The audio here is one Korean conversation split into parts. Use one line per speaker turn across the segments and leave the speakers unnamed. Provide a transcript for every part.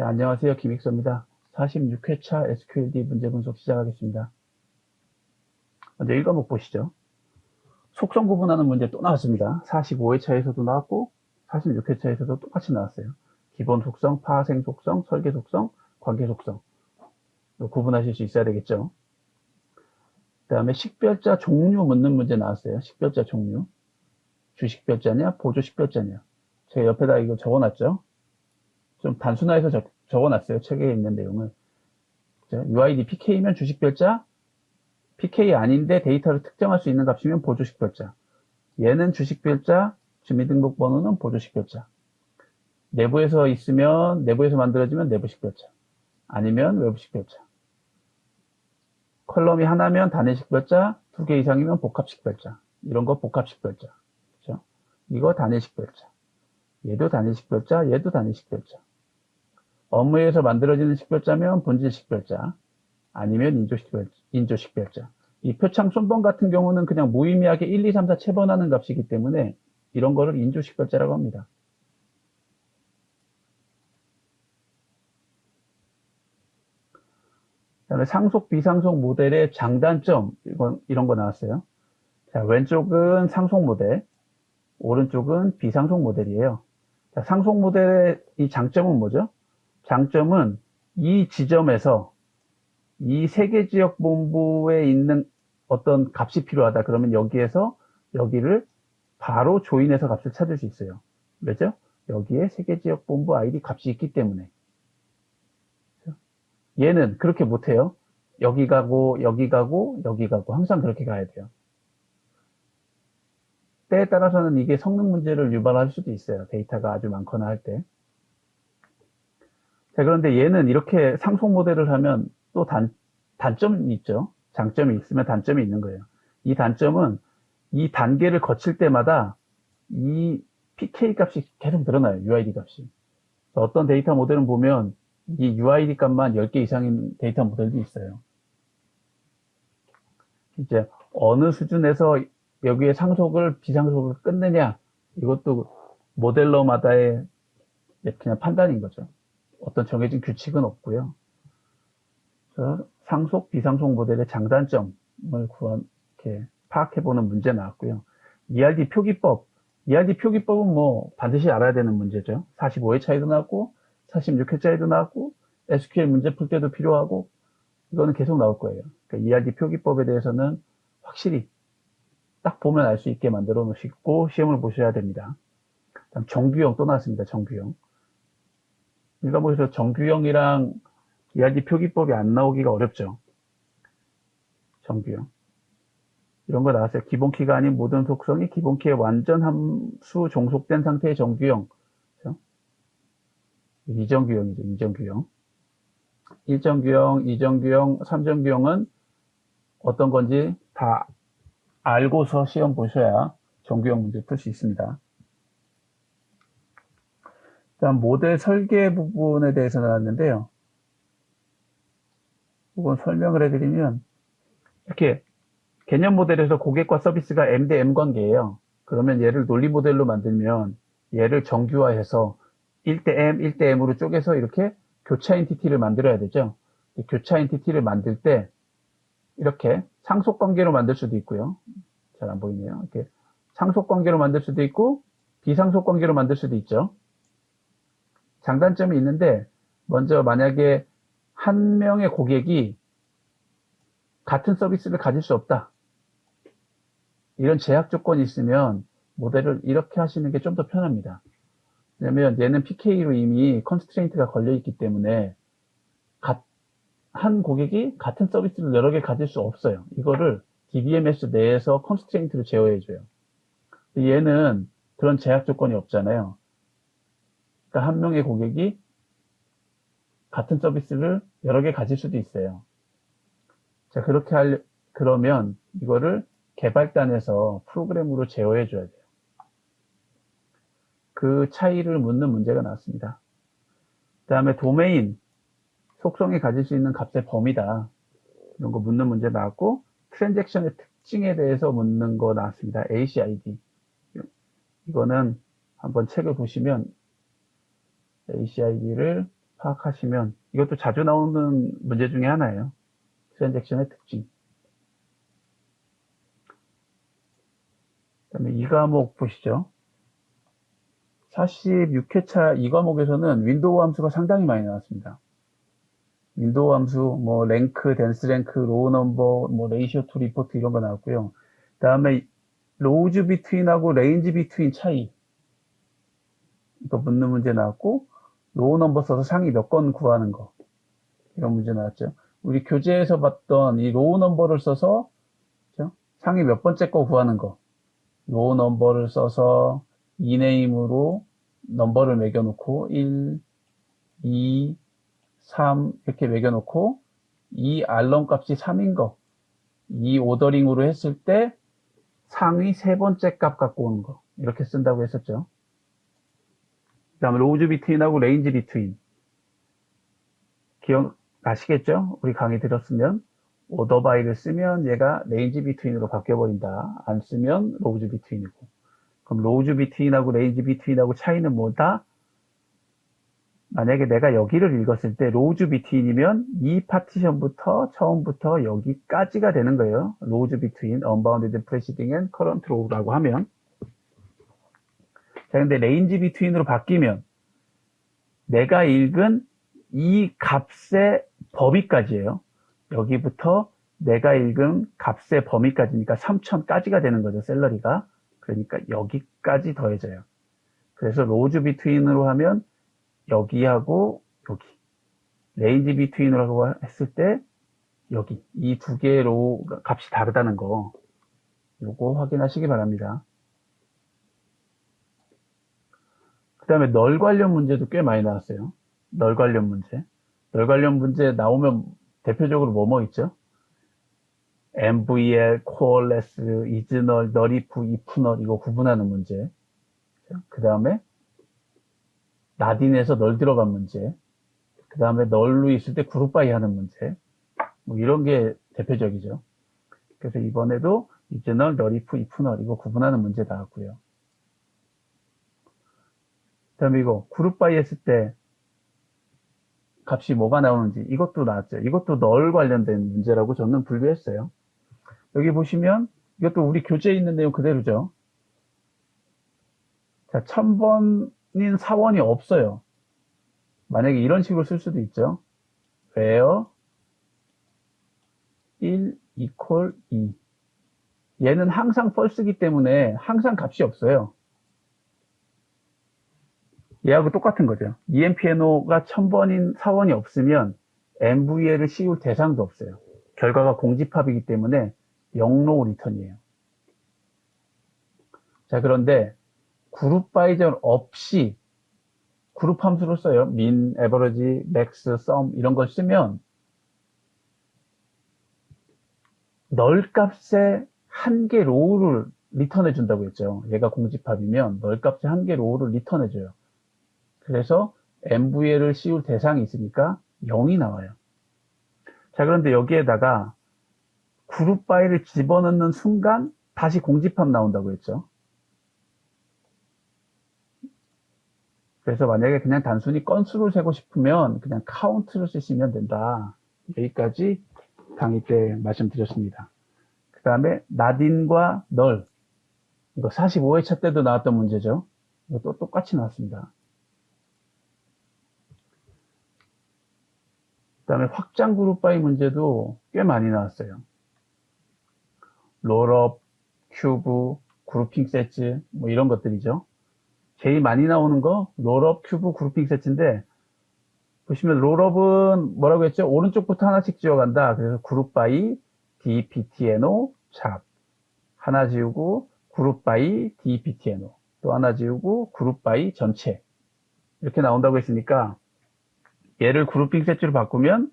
네, 안녕하세요. 김익서입니다. 46회차 SQLD 문제 분석 시작하겠습니다. 먼저 1과목 보시죠. 속성 구분하는 문제 또 나왔습니다. 45회차에서도 나왔고 46회차에서도 똑같이 나왔어요. 기본 속성, 파생 속성, 설계 속성, 관계 속성. 구분하실 수 있어야 되겠죠. 그 다음에 식별자 종류 묻는 문제 나왔어요. 식별자 종류. 주식별자냐, 보조식별자냐. 제가 옆에다 이거 적어놨죠. 좀 단순화해서 적, 적어놨어요. 책에 있는 내용을. UID PK면 주식별자, PK 아닌데 데이터를 특정할 수 있는 값이면 보조식별자. 얘는 주식별자, 주민등록번호는 보조식별자. 내부에서 있으면, 내부에서 만들어지면 내부식별자. 아니면 외부식별자. 컬럼이 하나면 단위식별자, 두 개 이상이면 복합식별자. 이런 거 복합식별자. 그죠? 이거 단위식별자. 얘도 단위식별자, 얘도 단위식별자. 업무에서 만들어지는 식별자면 본질 식별자, 아니면 인조식별자, 인조식별자. 이 표창 손번 같은 경우는 그냥 무의미하게 1, 2, 3, 4 체번하는 값이기 때문에 이런 거를 인조식별자라고 합니다. 그다음에 상속 비상속 모델의 장단점 이건 이런 거 나왔어요. 자, 왼쪽은 상속 모델, 오른쪽은 비상속 모델이에요. 자, 상속 모델의 이 장점은 뭐죠? 장점은 이 지점에서 이 세계 지역 본부에 있는 어떤 값이 필요하다. 그러면 여기에서 여기를 바로 조인해서 값을 찾을 수 있어요. 왜죠? 여기에 세계 지역 본부 아이디 값이 있기 때문에. 얘는 그렇게 못해요. 여기 가고, 여기 가고, 여기 가고, 항상 그렇게 가야 돼요. 때에 따라서는 이게 성능 문제를 유발할 수도 있어요. 데이터가 아주 많거나 할 때. 자, 그런데 얘는 이렇게 상속 모델을 하면 또 단, 단점이 있죠. 장점이 있으면 단점이 있는 거예요. 이 단점은 이 단계를 거칠 때마다 이 PK 값이 계속 늘어나요. UID 값이. 어떤 데이터 모델은 보면 이 UID 값만 10개 이상인 데이터 모델도 있어요. 이제 어느 수준에서 여기에 상속을 비상속을 끊느냐 이것도 모델러마다의 그냥 판단인 거죠. 어떤 정해진 규칙은 없고요. 상속 비상속 모델의 장단점을 구한 이렇게 파악해보는 문제 나왔고요. ERD 표기법 ERD 표기법은 뭐 반드시 알아야 되는 문제죠. 45회 차이도 나왔고 46회 차이도 나왔고 SQL 문제 풀 때도 필요하고 이거는 계속 나올 거예요. 그러니까 ERD 표기법에 대해서는 확실히 딱 보면 알 수 있게 만들어 놓으시고 시험을 보셔야 됩니다. 정규형 또 나왔습니다. 정규형. 그러니까 뭐그래서 정규형이랑 ERD 표기법이 안 나오기가 어렵죠. 정규형. 이런 거 나왔어요. 기본키가 아닌 모든 속성이 기본키의 완전 함수 종속된 상태의 정규형. 그렇죠? 이정규형이죠. 이정규형. 1정규형, 2정규형, 3정규형은 어떤 건지 다 알고서 시험 보셔야 정규형 문제 풀 수 있습니다. 다음 모델 설계 부분에 대해서 나왔는데요. 이건 설명을 해드리면 이렇게 개념 모델에서 고객과 서비스가 M 대 M 관계예요. 그러면 얘를 논리 모델로 만들면 얘를 정규화해서 1대 M, 1대 M으로 쪼개서 이렇게 교차 엔티티를 만들어야 되죠. 교차 엔티티를 만들 때 이렇게 상속 관계로 만들 수도 있고요. 잘 안 보이네요. 이렇게 상속 관계로 만들 수도 있고 비상속 관계로 만들 수도 있죠. 장단점이 있는데 먼저 만약에 한 명의 고객이 같은 서비스를 가질 수 없다. 이런 제약 조건이 있으면 모델을 이렇게 하시는 게 좀 더 편합니다. 왜냐면 얘는 PK로 이미 컨스트레인트가 걸려 있기 때문에 한 고객이 같은 서비스를 여러 개 가질 수 없어요. 이거를 DBMS 내에서 컨스트레인트를 제어해줘요. 얘는 그런 제약 조건이 없잖아요. 그러니까 한 명의 고객이 같은 서비스를 여러 개 가질 수도 있어요. 자, 그렇게 할, 그러면 이거를 개발단에서 프로그램으로 제어해 줘야 돼요. 그 차이를 묻는 문제가 나왔습니다. 그 다음에 도메인, 속성이 가질 수 있는 값의 범위다. 이런 거 묻는 문제 나왔고, 트랜잭션의 특징에 대해서 묻는 거 나왔습니다. ACID. 이거는 한번 책을 보시면 ACID를 파악하시면 이것도 자주 나오는 문제 중에 하나예요. 트랜잭션의 특징. 그다음에 이 과목 보시죠. 46회차 이 과목에서는 윈도우 함수가 상당히 많이 나왔습니다. 윈도우 함수, 뭐 랭크, 댄스 랭크, 로우 넘버, 뭐 레이시오 투 리포트 이런 거 나왔고요. 그다음에 로우즈 비트윈하고 레인지 비트윈 차이 이거 묻는 문제 나왔고 로우 넘버 써서 상위 몇 건 구하는 거 이런 문제 나왔죠. 우리 교재에서 봤던 이 로우 넘버를 써서 그죠? 상위 몇 번째 거 구하는 거 로우 넘버를 써서 이네임으로 넘버를 매겨놓고 1, 2, 3 이렇게 매겨놓고 이 알럼 값이 3인 거 이 오더링으로 했을 때 상위 세 번째 값 갖고 오는 거 이렇게 쓴다고 했었죠. 그 다음에 로우즈 비트윈하고 레인지 비트윈 기억나시겠죠? 우리 강의 들었으면 오더바이를 쓰면 얘가 레인지 비트윈으로 바뀌어버린다. 안 쓰면 로우즈 비트윈이고 그럼 로우즈 비트윈하고 레인지 비트윈하고 차이는 뭐다? 만약에 내가 여기를 읽었을 때 로우즈 비트윈이면 이 파티션부터 처음부터 여기까지가 되는 거예요. 로우즈 비트윈, unbounded, preceding and current row라고 하면 자 근데 레인지 비트윈으로 바뀌면 내가 읽은 이 값의 범위까지예요. 여기부터 내가 읽은 값의 범위까지니까 3000까지가 되는 거죠. 셀러리가. 그러니까 여기까지 더해져요. 그래서 로우즈 비트윈으로 하면 여기하고 여기 레인지 비트윈이라고 했을 때 여기 이 두 개의 로우 값이 다르다는 거 요거 확인하시기 바랍니다. 그 다음에 널 관련 문제도 꽤 많이 나왔어요. 널 관련 문제. 널 관련 문제 나오면 대표적으로 뭐뭐 있죠? MVL, null if, if null 이거 구분하는 문제. 그 다음에 나딘에서 널 들어간 문제, 그 다음에 널로 있을 때 그룹 바이 하는 문제, 뭐 이런 게 대표적이죠. 그래서 이번에도 이제 널, 널, 이프, 이프, 널 이거 구분하는 문제 나왔고요. 그 다음에 이거 그룹 바이 했을 때 값이 뭐가 나오는지 이것도 나왔죠. 이것도 널 관련된 문제라고 저는 분류했어요. 여기 보시면 이것도 우리 교재에 있는 내용 그대로죠. 자, 1000번인 사원이 없어요. 만약에 이런 식으로 쓸 수도 있죠. where 1 equal 2. 얘는 항상 false이기 때문에 항상 값이 없어요. 얘하고 똑같은 거죠. EMPNO가 1000번인 사원이 없으면 MVL을 씌울 대상도 없어요. 결과가 공집합이기 때문에 영로 리턴이에요. 자, 그런데 그룹 바이저 없이 그룹 함수를 써요. min, average, max, sum 이런 걸 쓰면 널 값의 한개 로우를 리턴해 준다고 했죠. 얘가 공집합이면 널 값의 한개 로우를 리턴해 줘요. 그래서 MVL을 씌울 대상이 있으니까 0이 나와요. 자, 그런데 여기에다가 그룹 파일을 집어넣는 순간 다시 공집합 나온다고 했죠. 그래서 만약에 그냥 단순히 건수를 세고 싶으면 그냥 카운트를 쓰시면 된다. 여기까지 강의 때 말씀드렸습니다. 그 다음에 나딘과 널 이거 45회차 때도 나왔던 문제죠. 이것도 똑같이 나왔습니다. 다음에 확장 그룹 바이 문제도 꽤 많이 나왔어요. 롤업, 큐브, 그룹핑 세트 뭐 이런 것들이죠. 제일 많이 나오는 거 롤업, 큐브, 그룹핑 세트인데 보시면 롤업은 뭐라고 했죠? 오른쪽부터 하나씩 지워간다. 그래서 그룹 바이 dptno 잡 하나 지우고 그룹 바이 dptno 또 하나 지우고 그룹 바이 전체 이렇게 나온다고 했으니까 얘를 그룹핑 세트로 바꾸면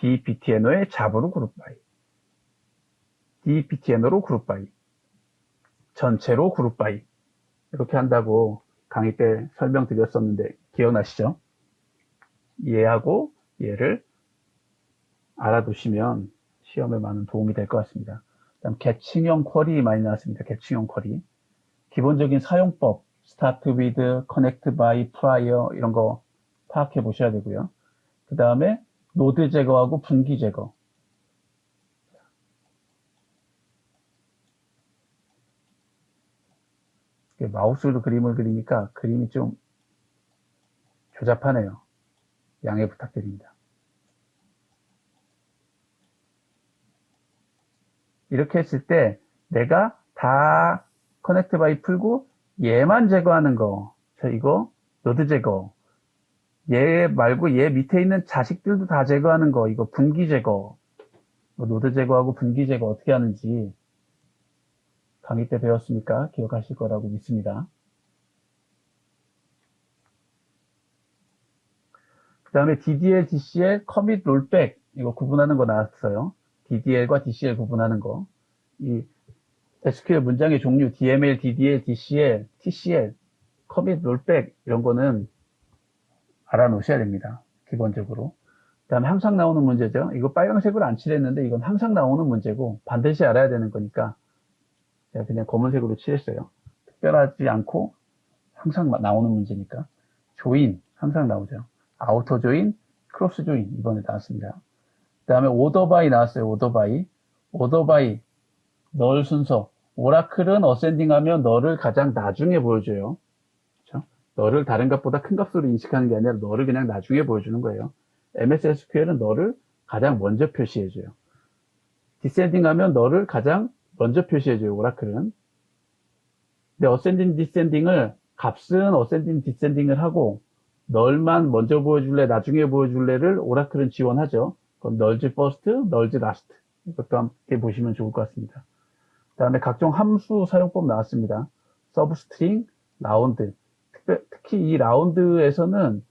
dptno의 잡으로 그룹 바이 dptno로 그룹 바이 전체로 그룹 바이 이렇게 한다고 강의 때 설명드렸었는데 기억나시죠? 얘하고 얘를 알아두시면 시험에 많은 도움이 될 것 같습니다. 다음 계층형 쿼리 많이 나왔습니다. 계층형 쿼리. 기본적인 사용법, start with, connect by, prior 이런 거 파악해 보셔야 되고요. 그 다음에 노드 제거하고 분기 제거. 마우스로 그림을 그리니까 그림이 좀 조잡하네요. 양해 부탁드립니다. 이렇게 했을 때 내가 다 커넥트 바이 풀고 얘만 제거하는 거. 자, 이거 노드 제거. 얘 말고 얘 밑에 있는 자식들도 다 제거하는 거. 이거 분기 제거. 뭐 노드 제거하고 분기 제거 어떻게 하는지 강의 때 배웠으니까 기억하실 거라고 믿습니다. 그 다음에 DDL, DCL, 커밋, 롤백 이거 구분하는 거 나왔어요. DDL과 DCL 구분하는 거. 이 SQL 문장의 종류 DML, DDL, DCL, TCL, 커밋, 롤백 이런 거는 알아놓으셔야 됩니다. 기본적으로. 그 다음에 항상 나오는 문제죠. 이거 빨간색으로 안 칠했는데 이건 항상 나오는 문제고 반드시 알아야 되는 거니까 제가 그냥 검은색으로 칠했어요. 특별하지 않고 항상 나오는 문제니까. 조인 항상 나오죠. 아우터 조인, 크로스 조인 이번에 나왔습니다. 그 다음에 오더바이 나왔어요. 오더바이. 오더바이 널 순서. 오라클은 어센딩 하면 너를 가장 나중에 보여줘요. 너를 다른 값보다 큰 값으로 인식하는 게 아니라 너를 그냥 나중에 보여주는 거예요. MS SQL은 너를 가장 먼저 표시해줘요. 디센딩 하면 너를 가장 먼저 표시해줘요. 오라클은. 근데 어센딩, 디센딩을 값은 어센딩, 디센딩을 하고 널만 먼저 보여줄래, 나중에 보여줄래를 오라클은 지원하죠. 그럼 널즈 퍼스트, 널즈 라스트. 이것도 함께 보시면 좋을 것 같습니다. 그 다음에 각종 함수 사용법 나왔습니다. 서브스트링, 라운드. 특별, 특히 이 라운드에서는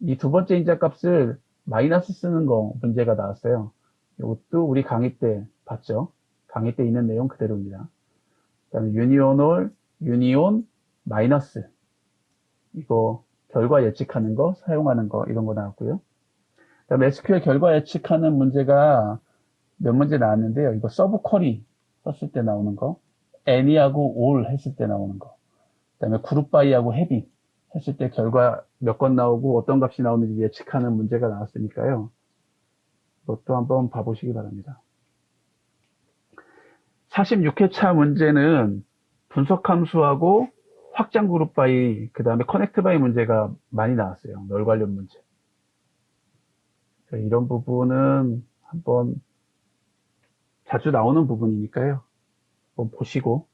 이 두 번째 인자 값을 마이너스 쓰는 거 문제가 나왔어요. 이것도 우리 강의 때 봤죠. 강의 때 있는 내용 그대로입니다. 그 다음에 유니온올, 유니온, 마이너스. 이거 결과 예측하는 거, 사용하는 거, 이런 거 나왔고요. 그 다음에 SQL 결과 예측하는 문제가 몇 문제 나왔는데요. 이거 서브 쿼리 썼을 때 나오는 거, any하고 all 했을 때 나오는 거, 그 다음에 그룹 바이하고 헤비 했을 때 결과 몇 건 나오고 어떤 값이 나오는지 예측하는 문제가 나왔으니까요. 이것도 한번 봐보시기 바랍니다. 46회차 문제는 분석 함수하고 확장 그룹 바이, 그 다음에 커넥트 바이 문제가 많이 나왔어요. 널 관련 문제. 이런 부분은 한번 자주 나오는 부분이니까요. 한번 보시고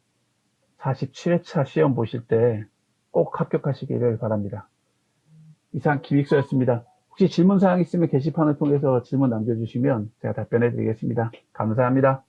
47회차 시험 보실 때 꼭 합격하시기를 바랍니다. 이상 김익수였습니다. 혹시 질문사항 있으면 게시판을 통해서 질문 남겨주시면 제가 답변해 드리겠습니다. 감사합니다.